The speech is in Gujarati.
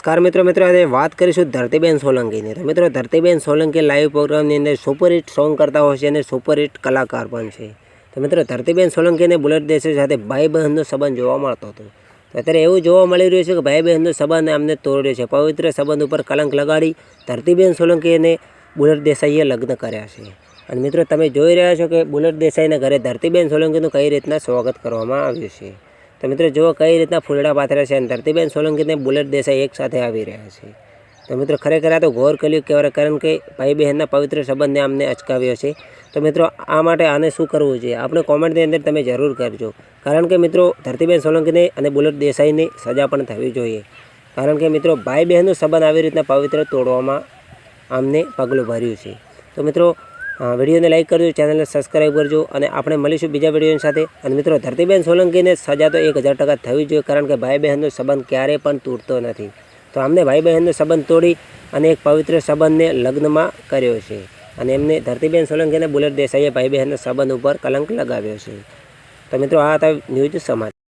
નમસ્કાર મિત્રો મિત્રો, આજે વાત કરીશું ધરતીબેન સોલંકીની. તો મિત્રો, ધરતીબેન સોલંકી લાઈવ પ્રોગ્રામની અંદર સુપરહિટ સોંગ કરતા હોય છે અને સુપરહિટ કલાકાર પણ છે. તો મિત્રો, ધરતીબેન સોલંકીને બુલેટ દેસાઈ સાથે ભાઈ બહેનનો સંબંધ જોવા મળતો હતો. તો અત્યારે એવું જોવા મળી રહ્યું છે કે ભાઈ બહેનનો સંબંધ અમને તોડ્યો છે. પવિત્ર સંબંધ ઉપર કલંક લગાડી ધરતીબેન સોલંકી અને બુલેટ દેસાઈએ લગ્ન કર્યા છે. અને મિત્રો, તમે જોઈ રહ્યા છો કે બુલેટ દેસાઈના ઘરે ધરતીબેન સોલંકીનું કઈ રીતના સ્વાગત કરવામાં આવ્યું છે. તો મિત્રો જુઓ કઈ રીતના ફૂલડા પાથર્યા છે અને ધરતીબેન સોલંકીને બુલેટ દેસાઈ એક સાથે આવી રહ્યા છે. તો મિત્રો ખરેખર આ તો ઘોર કર્યું કહેવાય કારણ કે ભાઈ બહેનના પવિત્ર સંબંધને અમને અચકાવ્યો છે. તો મિત્રો આ માટે આને શું કરવું જોઈએ? આપણે કોમેન્ટની અંદર તમે જરૂર કરજો. કારણ કે મિત્રો ધરતીબેન સોલંકીને અને બુલેટ દેસાઈને સજા પણ થવી જોઈએ. કારણ કે મિત્રો ભાઈ બહેનનો સંબંધ આવી રીતના પવિત્ર તોડવામાં આમને પગલું ભર્યું છે. તો મિત્રો વિડીયોને લાઈક કરજો, ચેનલને સબસ્ક્રાઈબ કરજો અને આપણે મળીશું બીજા વિડીયોની સાથે. અને મિત્રો, ધરતીબેન સોલંકીને સજા તો એક હજાર ટકા થવી જોઈએ, કારણ કે ભાઈ બહેનનો સંબંધ ક્યારેય પણ તૂટતો નથી. તો આમને ભાઈ બહેનનો સંબંધ તોડી અને એક પવિત્ર સંબંધને લગ્નમાં કર્યો છે. અને એમને ધરતીબેન સોલંકી અને બુલેટ દેસાઈએ ભાઈ બહેનના સંબંધ ઉપર કલંક લગાવ્યો છે. તો મિત્રો, આ હતા ન્યૂઝ સમાચાર.